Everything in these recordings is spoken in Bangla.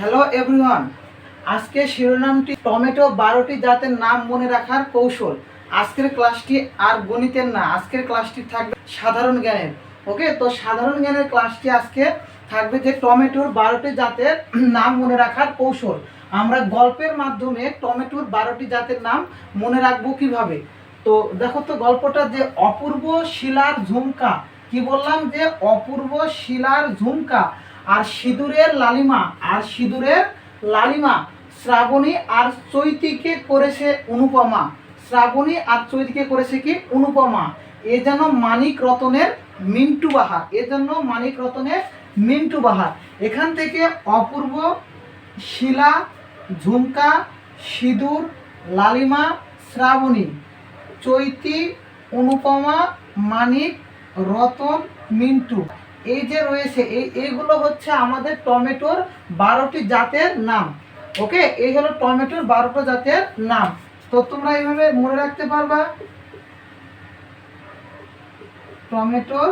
হ্যালো এভরিওয়ান আজকে শিরোনামটি টমেটো বারোটি জাতের নাম মনে রাখার কৌশল। আজকের ক্লাসটি আর গণিতের না, আজকের ক্লাসটি থাকবে সাধারণ জ্ঞানের। ওকে, তো সাধারণ জ্ঞানের ক্লাসটি আজকে থাকবে যে টমেটোর বারোটি জাতের নাম মনে রাখার কৌশল। আমরা গল্পের মাধ্যমে টমেটোর বারোটি জাতের নাম মনে রাখব কীভাবে? তো দেখো তো গল্পটা যে অপূর্ব শিলার ঝুমকা। কি বললাম যে অপূর্ব শিলার ঝুমকা? আর সিঁদুরের লালিমা, আর সিঁদুরের লালিমা। শ্রাবণী আর চৈতিকে করেছে অনুপমা। শ্রাবণী আর চৈতিকে করেছে কি? অনুপমা। এ যেন মানিক রতনের মিন্টু বাহার। এ জন্য মানিক রতনের মিন্টু বাহার। এখান থেকে অপূর্ব শিলা, ঝুমকা, সিঁদুর, লালিমা, শ্রাবণী। চৈতি, অনুপমা, মানিক, রতন, মিন্টু। এই যে রয়েছে, এই, এইগুলো হচ্ছে আমাদের টমেটোর বারোটি জাতের নাম। ওকে? এই হলো টমেটোর বারোটা জাতের নাম। তো তোমরা এইভাবে মনে রাখতে পারবা, টমেটোর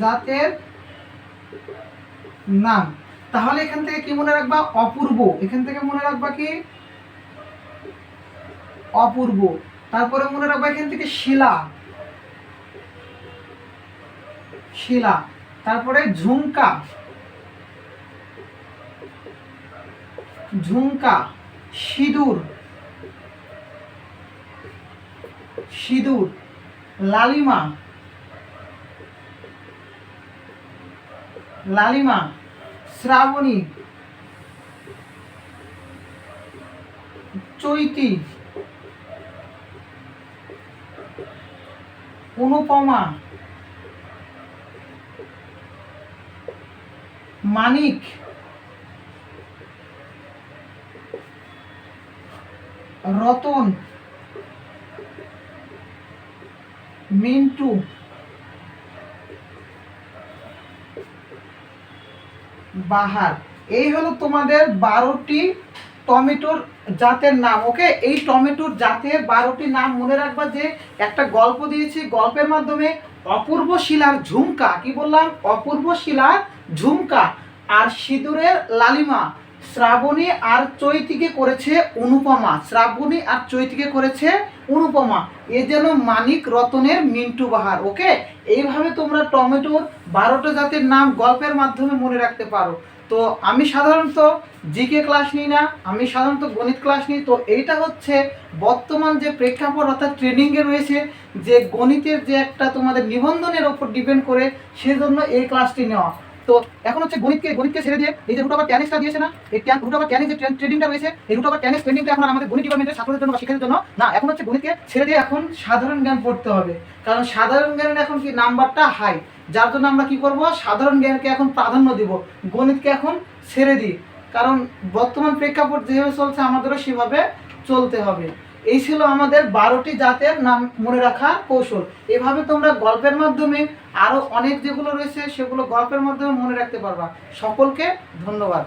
জাতের নাম। তাহলে এখান থেকে কি মনে রাখবা? অপূর্ব। এখান থেকে মনে রাখবা কি? অপূর্ব। তারপরে মনে রাখবা এখান থেকে শিলা। শিলা তারপরে ঝুমকা। ঝুমকা সিঁদুর। সিঁদুর লালিমা। লালিমা শ্রাবণী। চৈতি। অনুপমা। মানিক। রতন। মিন্টু। বাহার। এই হলো তোমাদের বারোটি টমেটোর জাতের নাম, ওকে? এই টমেটোর জাতের বারোটি নাম মনে রাখবা যে একটা গল্প দিয়েছি, গল্পের মাধ্যমে অপূর্ব শিলার ঝুমকা। কি বললাম? অপূর্ব শিলার ঝুমকা। আর সিঁদুরের লালিমা শ্রাবণী আর চৈতিকে করেছে অনুপমা। শ্রাবণী আর চৈতিকে করেছে অনুপমা। এ যেন মানিক রতনের মিন্টু বাহার, ওকে? এইভাবে তোমরা টমেটোর বারোটা জাতের নাম গল্পের মাধ্যমে মনে রাখতে পারো। তো আমি সাধারণত জিকে ক্লাস নিই না, আমি সাধারণত গণিত ক্লাস নিই। তো এইটা হচ্ছে বর্তমান যে প্রেক্ষাপট অর্থাৎ ট্রেনিংয়ে রয়েছে যে গণিতের যে একটা তোমাদের নিবন্ধনের ওপর ডিপেন্ড করে সেজন্য এই ক্লাসটি নেওয়া। তো এখন হচ্ছে গণিতকে গণিতকে ছেড়ে দিয়ে এই যে রুট আবার ট্যানিক্সটা দিয়েছে না, এই ট্যান রুট আবার ট্যানিক যে ট্রেডিংটা রয়েছে, এই রুট আবার ট্যানিক্স ট্রেডিংটা এখন আমাদের গণিত ডিপার্টমেন্টের ছাত্রদের জন্য বা শিক্ষাদের জন্য, না, এখন হচ্ছে গণিতকে ছেড়ে দিয়ে এখন সাধারণ জ্ঞান পড়তে হবে। কারণ সাধারণ জ্ঞানের এখন কি নাম্বারটা হাই যার জন্য আমরা কি করব? সাধারণ জ্ঞানকে এখন প্রাধান্য দিব, গণিতকে এখন ছেড়ে দিই। কারণ বর্তমান প্রেক্ষাপট যেভাবে চলছে, আমাদেরও সেভাবে চলতে হবে। এই ছিল আমাদের বারোটি জাতের নাম মনে রাখা কৌশল। এভাবে তোমরা গল্পের মাধ্যমে আরও অনেক যেগুলো রয়েছে সেগুলো গল্পের মাধ্যমে মনে রাখতে পারবা। সকলকে ধন্যবাদ।